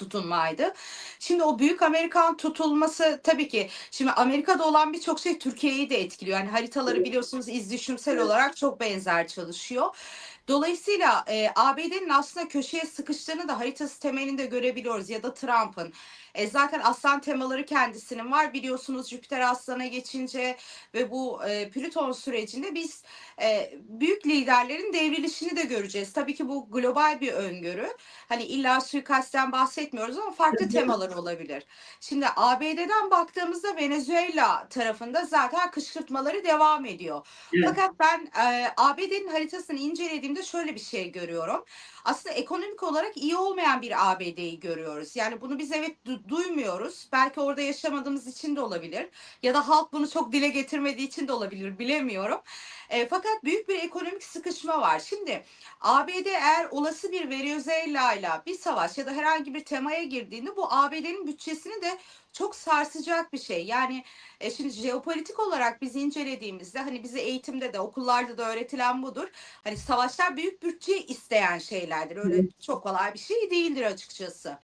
tutunmaydı. Şimdi o büyük Amerikan tutulması tabii ki şimdi Amerika'da olan birçok şey Türkiye'yi de etkiliyor. Yani haritaları biliyorsunuz izdüşümsel olarak çok benzer çalışıyor. Dolayısıyla e, ABD'nin aslında köşeye sıkıştığını da haritası temelinde görebiliyoruz ya da Trump'ın. E, zaten aslan temaları kendisinin var. Biliyorsunuz Jüpiter aslana geçince ve bu e, Plüton sürecinde biz e, büyük liderlerin devrilişini de göreceğiz. Tabii ki bu global bir öngörü. Hani illa suikastten bahsetmiyoruz ama farklı temalar olabilir. Şimdi ABD'den baktığımızda Venezuela tarafında zaten kışkırtmaları devam ediyor. Evet. Fakat ben e, ABD'nin haritasını incelediğimde şöyle bir şey görüyorum. Aslında ekonomik olarak iyi olmayan bir ABD'yi görüyoruz. Yani bunu biz evet du- duymuyoruz. Belki orada yaşamadığımız için de olabilir. Ya da halk bunu çok dile getirmediği için de olabilir bilemiyorum. E, fakat büyük bir ekonomik sıkışma var. Şimdi ABD eğer olası bir Venezuela ile bir savaş ya da herhangi bir temaya girdiğinde bu ABD'nin bütçesini de çok sarsacak bir şey. Yani e, şimdi jeopolitik olarak biz incelediğimizde hani bize eğitimde de okullarda da öğretilen budur. Hani savaşlar büyük bütçe isteyen şeylerdir. Öyle çok kolay bir şey değildir açıkçası.